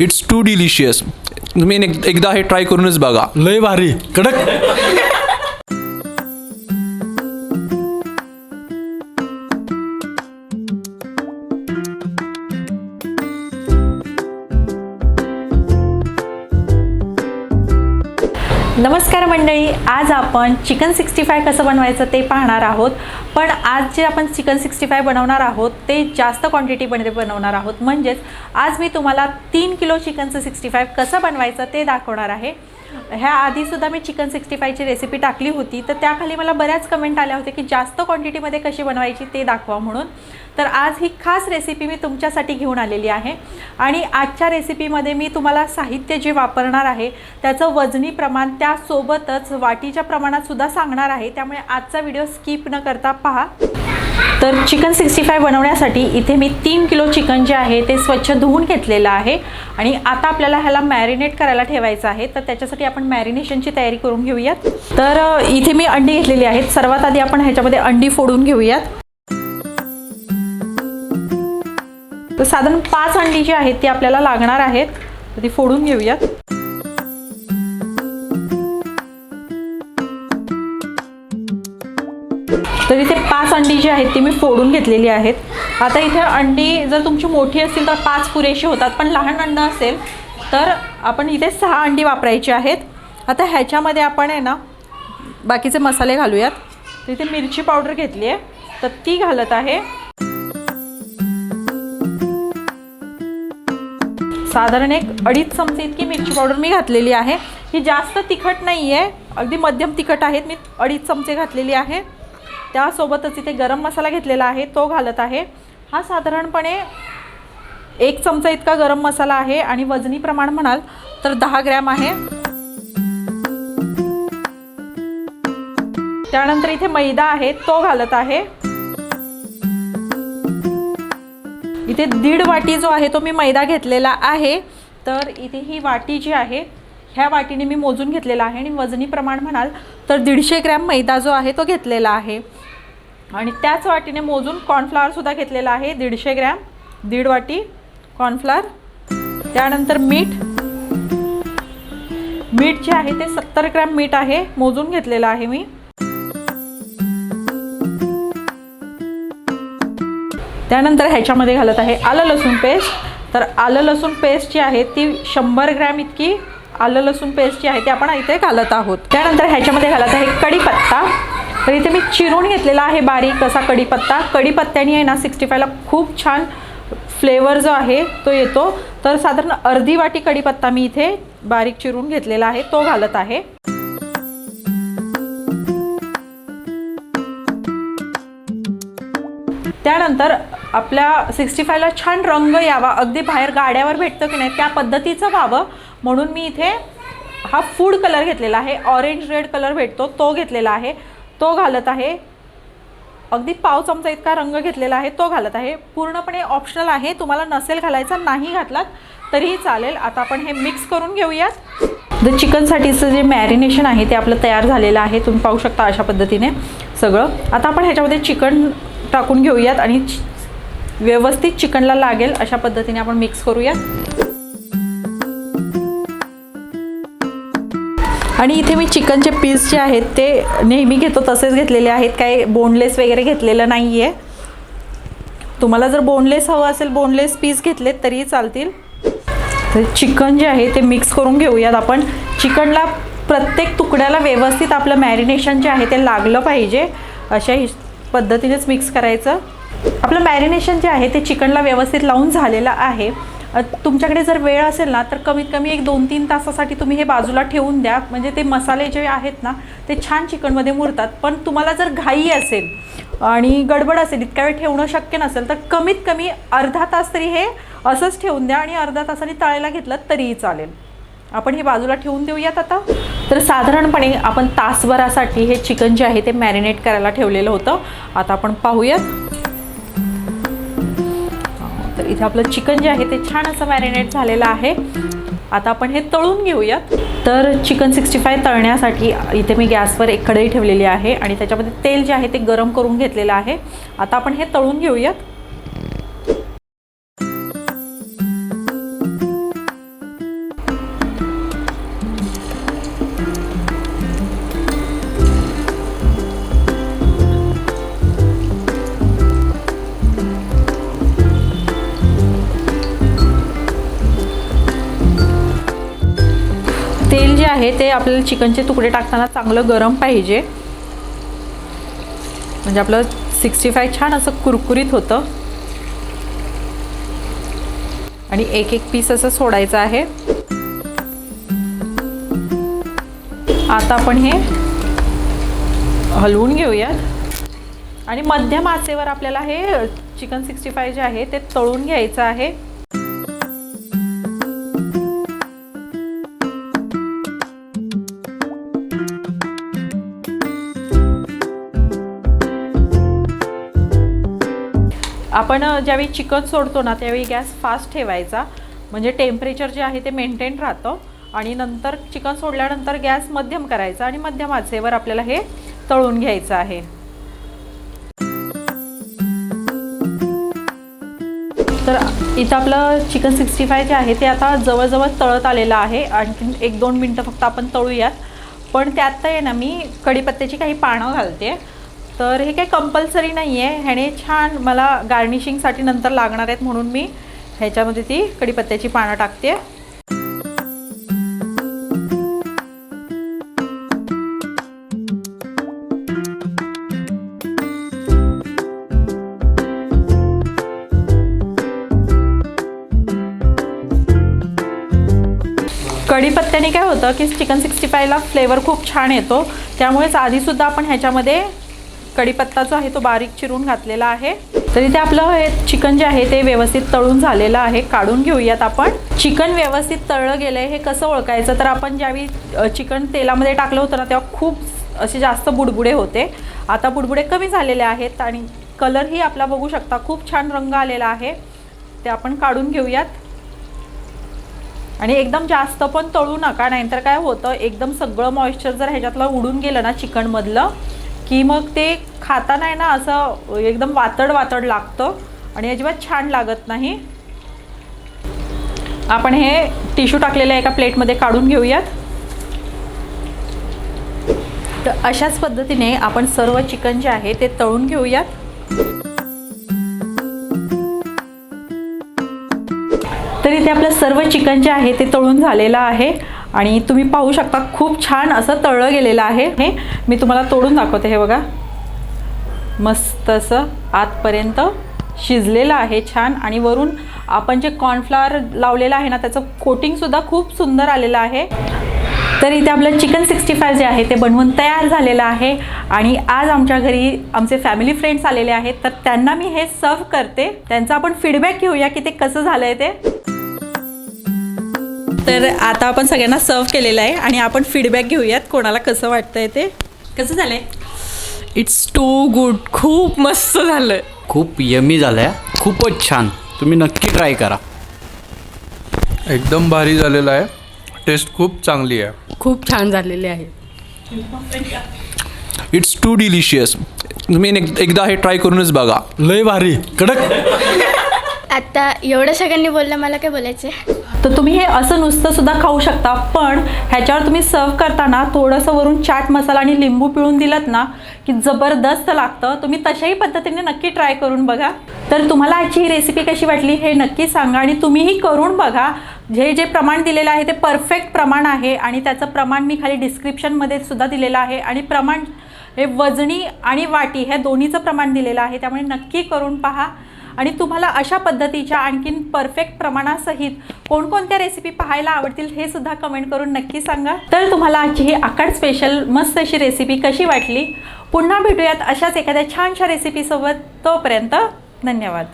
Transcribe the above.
It's to delicious तुम्ही एक- एकदा हे ट्राय करूनच बघा. लय भारी. कडक. नमस्कार मंडळी आज आपण चिकन सिक्स्टी फाय कसं बनवायचं ते पाहणार आहोत. पण आज जे आपण चिकन सिक्स्टी फाय बनवणार आहोत ते जास्त क्वांटिटीमध्ये बनवणार आहोत. म्हणजेच आज मी तुम्हाला तीन किलो चिकनचं सिक्स्टी फाय कसं बनवायचं ते दाखवणार आहे. ह्या आधीसुद्धा मी चिकन सिक्स्टी फायची रेसिपी टाकली होती. तर त्याखाली मला बऱ्याच कमेंट आल्या होत्या की जास्त क्वांटिटीमध्ये कशी बनवायची ते दाखवा म्हणून. तर आज ही खास रेसिपी मी तुमच्यासाठी घेऊन आलेली आहे. आणि आजच्या रेसिपीमध्ये मी तुम्हाला साहित्य जे वापरणार आहे त्याचं वजनी प्रमाण त्यासोबतच वाटीच्या प्रमाणातसुद्धा सांगणार आहे. त्यामुळे आजचा व्हिडिओ स्किप न करता पहा. तर चिकन सिक्स्टी फाय बनवण्यासाठी इथे मी तीन किलो चिकन जे आहे ते स्वच्छ धुवून घेतलेलं आहे. आणि आता आपल्याला ह्याला मॅरिनेट करायला ठेवायचं आहे. तर त्याच्यासाठी आपण मॅरिनेशनची तयारी करून घेऊयात. तर इथे मी अंडी घेतलेली आहेत. सर्वात आधी आपण ह्याच्यामध्ये अंडी फोडून घेऊयात. तर साधारण पाच अंडी जी आहेत ती आपल्याला लागणार आहेत. तर ती फोडून घेऊयात. पाच अंडी जी आहेत ती मी फोडून घेतलेली आहेत. आता इथे अंडी जर तुमची मोठी असतील तर पाच पुरेशी होतात पण लहान अंडं असेल तर आपण इथे सहा अंडी वापरायची आहेत. आता ह्याच्यामध्ये आपण आहे ना बाकीचे मसाले घालूयात. तर इथे मिरची पावडर घेतली आहे तर ती घालत आहे. साधारण एक अडीच चमचे इतकी मिरची पावडर मी घातलेली आहे. ही जास्त तिखट नाही आहे अगदी मध्यम तिखट आहेत. मी अडीच चमचे घातलेली आहे. त्यासोबतच इथे गरम मसाला घेतलेला आहे तो घालत आहे. हा साधारणपणे एक चमचा इतका गरम मसाला आहे आणि वजनी प्रमाण म्हणाल तर दहा ग्रॅम आहे. त्यानंतर इथे मैदा आहे तो घालत आहे. इथे दीड वाटी जो आहे तो मी मैदा घेतलेला आहे. तर इथे ही वाटी जी आहे ह्या वाटीने मी मोजून घेतलेला आहे आणि वजनी प्रमाण म्हणाल तर दीडशे ग्रॅम मैदा जो आहे तो घेतलेला आहे. आणि त्याच वाटीने मोजून कॉर्नफ्लॉवरसुद्धा घेतलेला आहे. दीडशे ग्रॅम दीड वाटी कॉर्नफ्लॉवर त्यानंतर मीठ. मीठ जे आहे ते सत्तर ग्रॅम मीठ आहे. मोजून घेतलेलं आहे मी. त्यानंतर ह्याच्यामध्ये घालत आहे आलं लसूण पेस्ट तर आलं लसूण पेस्ट जी आहे ती शंभर ग्रॅम इतकी आलं लसूण पेस्ट जी आहे ते आपण इथे घालत आहोत. त्यानंतर ह्याच्यामध्ये घालत आहे कढीपत्ता. तर इथे मी चिरून घेतलेला आहे बारीक असा कढीपत्ता. कढीपत्त्याने आहे ना सिक्स्टी फायला खूप छान फ्लेवर जो आहे तो येतो. तर साधारण अर्धी वाटी कढीपत्ता मी इथे बारीक चिरून घेतलेला आहे तो घालत आहे. त्यानंतर आपल्या सिक्स्टी फायला छान रंग यावा. अगदी बाहेर गाड्यावर भेटतं की नाही त्या पद्धतीचं व्हावं. म्हणून मी इथे हा फूड कलर घेतलेला आहे. ऑरेंज रेड कलर भेटतो तो घेतलेला आहे. तो घालत आहे. अगदी पाव चमचा इतका रंग घेतलेला आहे तो घालत आहे. पूर्णपणे ऑप्शनल आहे. तुम्हाला नसेल घालायचा नाही घातलात तरीही चालेल. आता आपण हे मिक्स करून घेऊयात. द चिकनसाठीचं जे मॅरिनेशन आहे ते आपलं तयार झालेलं आहे. तुम्ही पाहू शकता अशा पद्धतीने सगळं. आता आपण ह्याच्यामध्ये चिकन टाकून घेऊयात आणि चि- व्यवस्थित चिकनला लागेल अशा पद्धतीने आपण मिक्स करूयात. आणि इथे मी चिकनचे पीस जे आहेत ते नेहमी घेतो तसेच घेतलेले आहेत. काही बोनलेस वगैरे घेतलेलं नाही आहे तुम्हाला जर बोनलेस हवं असेल बोनलेस पीस घेतलेत तरीही चालतील. तर चिकन जे आहे ते मिक्स करून घेऊयात आपण. चिकनला प्रत्येक तुकड्याला व्यवस्थित आपलं मॅरिनेशन जे आहे ते लागलं पाहिजे. अशा हि पद्धतीनेच मिक्स करायचं. आपलं मॅरिनेशन जे आहे ते चिकनला व्यवस्थित लावून झालेलं आहे. तुमच्याकडे जर वेळ असेल ना तर कमीत कमी एक दोन तीन तासासाठी तुम्ही हे बाजूला ठेवून द्या. म्हणजे ते मसाले जे आहेत ना ते छान चिकनमध्ये मुरतात. पण तुम्हाला जर घाई असेल आणि गडबड असेल इतक्या वेळ ठेवणं शक्य नसेल तर कमीत कमी अर्धा तास तरी हे असंच ठेवून द्या आणि अर्धा तासाने तळायला घेतलं तरीही चालेल. आपण हे बाजूला ठेवून देऊयात आता. तर साधारणपणे आपण तासभरासाठी हे चिकन जे आहे ते मॅरिनेट करायला ठेवलेलं होतं. आता आपण पाहूयात. इथे आपलं चिकन जे आहे ते छान असं मॅरिनेट झालेलं आहे. आता आपण हे तळून घेऊयात. तर चिकन सिक्स्टी फाय तळण्यासाठी इथे मी गॅसवर एक कढई ठेवलेली आहे आणि त्याच्यामध्ये तेल जे आहे ते गरम करून घेतलेलं आहे. आता आपण हे तळून घेऊयात. आहे ते आपल्याला चिकनचे तुकडे टाकताना चांगलं गरम पाहिजे. म्हणजे आपलं सिक्स्टी फाय छान असं कुरकुरीत होतं. आणि एक एक पीस असं सोडायचं आहे. आता आपण हे हलवून घेऊयात. आणि मध्यम आचेवर आपल्याला हे चिकन सिक्स्टी फाय जे आहे ते तळून घ्यायचं आहे. आपण ज्यावेळी चिकन सोडतो ना त्यावेळी गॅस फास्ट ठेवायचा. म्हणजे टेम्परेचर जे आहे ते मेंटेन राहतं. आणि नंतर चिकन सोडल्यानंतर गॅस मध्यम करायचा आणि मध्यम आचेवर आपल्याला हे तळून घ्यायचं आहे. तर इथं आपलं चिकन सिक्स्टी फाय जे आहे ते आता जवळजवळ तळत आलेलं आहे. आणखी एक दोन मिनटं फक्त आपण तळूयात. पण त्यात आहे ना मी कढीपत्त्याची काही पानं घालते. तर हे काही कंपल्सरी नाही आहे ह्याने छान मला गार्निशिंगसाठी नंतर लागणार आहेत म्हणून मी ह्याच्यामध्ये ती कढीपत्त्याची पानं टाकते. कढीपत्त्याने काय होतं की चिकन सिक्स्टी फायला फ्लेवर खूप छान येतो. त्यामुळेच आधीसुद्धा आपण ह्याच्यामध्ये कढीपत्ता जो आहे तो बारीक चिरून घातलेला आहे. तर इथे आपलं हे चिकन जे आहे ते व्यवस्थित तळून झालेलं आहे. काढून घेऊयात आपण. चिकन व्यवस्थित तळलं गेलं आहे हे कसं ओळखायचं? तर आपण ज्यावेळी चिकन तेलामध्ये टाकलं होतं ना तेव्हा खूप असे जास्त बुडबुडे होते. आता बुडबुडे कमी झालेले आहेत आणि कलरही आपला बघू शकता खूप छान रंग आलेला आहे. ते आपण काढून घेऊयात. आणि एकदम जास्त पण तळू नका नाहीतर काय होतं एकदम सगळं मॉइश्चर जर ह्याच्यातलं उडून गेलं ना चिकनमधलं की मग ते खाताना आहे ना असं एकदम वातड वातड लागतं आणि अजिबात छान लागत नाही. आपण हे टिश्यू टाकलेल्या एका प्लेटमध्ये काढून घेऊयात. तर अशाच पद्धतीने आपण सर्व चिकन जे आहे ते तळून घेऊयात. तर इथे आपलं सर्व चिकन जे आहे ते तळून झालेलं आहे. आणि तुम्ही पाहू शकता खूप छान असं तळलं गेलेलं आहे. हे मी तुम्हाला तोडून दाखवते हे बघा. मस्त असं आतपर्यंत शिजलेलं आहे छान. आणि वरून आपण जे कॉर्नफ्लॉवर लावलेलं आहे ना त्याचं कोटिंगसुद्धा खूप सुंदर आलेलं आहे. तर इथे आपलं चिकन सिक्स्टी फाय जे आहे ते बनवून तयार झालेलं आहे. आणि आज आमच्या घरी आमचे फॅमिली फ्रेंड्स आलेले आहेत. तर त्यांना मी हे सर्व करते. त्यांचा आपण फीडबॅक घेऊया की ते कसं झालं आहे ते. तर आता आपण सगळ्यांना सर्व केलेलं आहे आणि आपण फीडबॅक घेऊयात कोणाला कसं वाटतंय ते. कसं झालंय? इट्स टू गुड खूप मस्त झालं खूप यमी झालं आहे खूपच छान. तुम्ही नक्की ट्राय करा. एकदम भारी झालेला आहे. टेस्ट खूप चांगली आहे. खूप छान झालेले आहे. इट्स टू डिलिशियस तुम्ही एक- एकदा हे ट्राय करूनच बघा. लय भारी. कडक. आता एवढं सगळ्यांनी बोललं मला काय बोलायचं आहे तर तुम्ही हे असं नुसतं सुद्धा खाऊ शकता पण ह्याच्यावर तुम्ही सर्व करताना थोडंसं वरून चाट मसाला आणि लिंबू पिळून दिलात ना की जबरदस्त लागतं. तुम्ही तशाही पद्धतीने नक्की ट्राय करून बघा. तर तुम्हाला आजची ही रेसिपी कशी वाटली हे नक्की सांगा आणि तुम्हीही करून बघा. जे जे प्रमाण दिलेलं आहे ते परफेक्ट प्रमाण आहे आणि त्याचं प्रमाण मी खाली डिस्क्रिप्शनमध्ये सुद्धा दिलेलं आहे. आणि प्रमाण हे वजनी आणि वाटी ह्या दोन्हीचं प्रमाण दिलेलं आहे. त्यामुळे नक्की करून पहा. आणि तुम्हाला अशा पद्धतीच्या आणखीन परफेक्ट प्रमाणासहित कोणकोणत्या रेसिपी पाहायला आवडतील हे सुद्धा कमेंट करून नक्की सांगा. तर तुम्हाला आजची ही आकाड स्पेशल मस्त अशी रेसिपी कशी वाटली? पुन्हा भेटूयात अशाच एखाद्या छानशा रेसिपीसोबत तोपर्यंत धन्यवाद.